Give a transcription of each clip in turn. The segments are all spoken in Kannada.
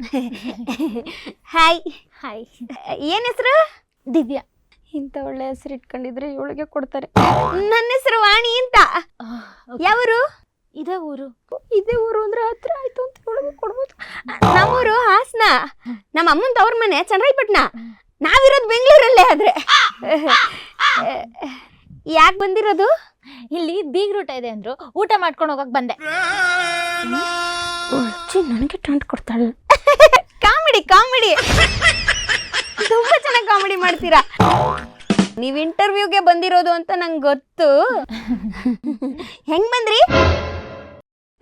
ಹಾಯ್ ಹಾಯ್ ಏನ್ ಹೆಸರು? ದಿವ್ಯಾ. ಇಂಥ ಒಳ್ಳೆ ಹೆಸರು ಇಟ್ಕೊಂಡಿದ್ರೆ ಇವಳಿಗೆ ಕೊಡ್ತಾರೆ. ನನ್ನ ಹೆಸರು ವಾಣಿ ಅಂತ. ಯಾವರು? ಇದೇ ಊರು. ಇದೇ ಊರು ಅಂದ್ರೆ ಹತ್ರ ಆಯ್ತು ಅಂತ ಇವಳಿಗೆ ಕೊಡ್ಬೋದು. ನಮ್ಮೂರು ಹಾಸನ. ನಮ್ಮ ಅಮ್ಮನ ತವ್ರ ಮನೆ ಚನ್ನರಾಯಪಟ್ಟಣ. ನಾವಿರೋದು ಬೆಂಗಳೂರಲ್ಲೇ ಆದ್ರೆ. ಯಾಕೆ ಬಂದಿರೋದು? ಇಲ್ಲಿ ಬೀಗ್ರೂಟ ಇದೆ ಅಂದ್ರು. ಊಟ ಮಾಡ್ಕೊಂಡು ಹೋಗಕ್ ಬಂದೆ. ನನಗೆ ಟಂಟ್ ಕೊಡ್ತಾಳೆ. ಕಾಮಿಡಿ. ತುಂಬಾ ಚೆನ್ನಾಗಿ ಕಾಮಿಡಿ ಮಾಡ್ತೀರಾ? ನೀವ್ ಇಂಟರ್ವ್ಯೂಗೆ ಬಂದಿರೋದು ಅಂತ ನಂಗೆ ಗೊತ್ತು. ಹೆಂಗ್ ಬಂದ್ರಿ?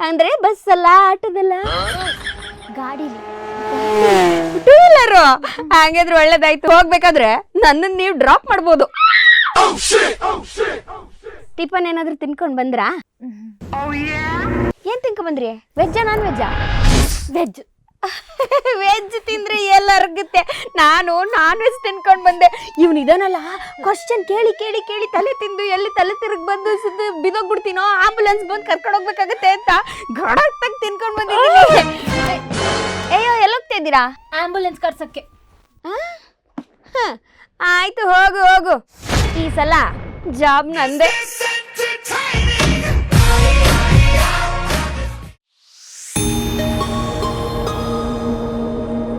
ಅಂದ್ರೆ ಬಸ್ ಅಲ್ಲ ಆಟೋದಲ್ಲ? ಗಾಡಿ ಟೂ ವೀಲರು ಹಾಗಾದ್ರೆ ಒಳ್ಳೇದಾಯ್ತು. ಹೋಗ್ಬೇಕಾದ್ರೆ ನನ್ನನ್ನು ನೀವು ಡ್ರಾಪ್ ಮಾಡ್ಬೋದು. ಟಿಫನ್ ಏನಾದ್ರೂ ತಿನ್ಕೊಂಡ್ ಬಂದ್ರಾ? ಏನ್ ತಿನ್ಕೊಂಡ್ ಬಂದ್ರಿ? ವೆಜ್ಜಾ ನಾನ್ ವೆಜ್ಜಾ. ವೆಜ್ ವೆಜ್ ತಿಂದ್ರೆ ಎಲ್ಲ ಅರ್ಗುತ್ತೆ. ನಾನು ನಾನ್ ವೆಜ್ ತಿನ್ಕೊಂಡ್ ಬಂದೆ. ಇವ್ನು ಇದನ್ನಲ್ಲ ಕ್ವಶನ್ ಕೇಳಿ ಕೇಳಿ ಕೇಳಿ ತಲೆ ತಿಂದು ಎಲ್ಲಿ ತಲೆ ತಿರುಗ್ ಬಂದು ಸುದ್ದು ಬಿದೋಗ್ಬಿಡ್ತೀನೋ? ಆಂಬುಲೆನ್ಸ್ ಬಂದು ಕರ್ಕೊಂಡು ಹೋಗ್ಬೇಕಾಗತ್ತೆ ಅಂತ ಗಡಾಕ್ತಾಗ ತಿನ್ಕೊಂಡು ಬಂದಿದ್ದೀನಿ. ಅಯ್ಯೋ ಎಲ್ಲೋಗ್ತಾ ಇದ್ದೀರಾ? ಆಂಬುಲೆನ್ಸ್ ಕರ್ಸಕ್ಕೆ? ಆಯ್ತು ಹೋಗು ಹೋಗು. ಈ ಸಲ ಜಾಬ್ ನಂದೆ.